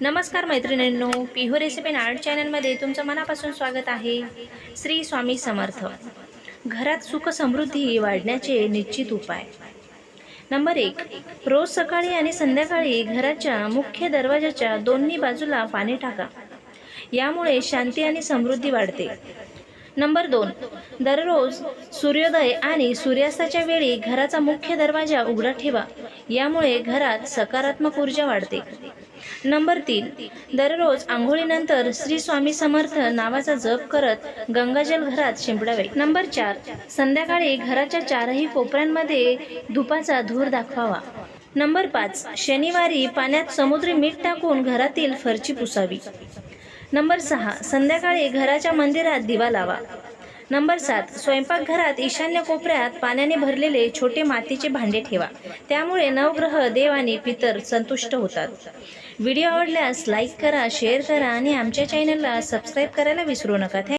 नमस्कार मैत्रिणींनो पिहो recipe art चॅनलमध्ये तुमचं मनापासून स्वागत आहे. श्री स्वामी समर्थ. घरात सुख समृद्धी वाढण्याचे निश्चित उपाय. नंबर एक रोज सकाळी आणि संध्याकाळी घराच्या मुख्य दरवाजाच्या दोन्ही बाजूला पाणी टाका. यामुळे शांती आणि समृद्धी वाढते. नंबर दोन. दररोज सूर्योदय आणि सूर्यास्ताच्या वेळी घराचा मुख्य दरवाजा उघडा ठेवा. यामुळे घरात सकारात्मक ऊर्जा वाढते. नंबर तीन. दररोज आंघोळीनंतर श्री स्वामी समर्थ नावाचा जप करत गंगाजल घरात शिंपडावे. नंबर चार. संध्याकाळी घराच्या चारही कोपऱ्यांमध्ये धुपाचा धूर दाखवावा. नंबर पाच. शनिवारी पाण्यात समुद्री मीठ टाकून घरातील फरची पुसावी. नंबर सहा संध्याकाळी घराच्या मंदिरात दिवा लावा. नंबर सात स्वयंपाकघरात ईशान्य कोपऱ्यात पाण्याने भरलेले छोटे मातीचे भांडे ठेवा. त्यामुळे नवग्रह देव आणि पितर संतुष्ट होतात. व्हिडिओ आवडल्यास लाईक करा शेअर करा आणि आमच्या चॅनलला सबस्क्राईब करायला विसरू नका.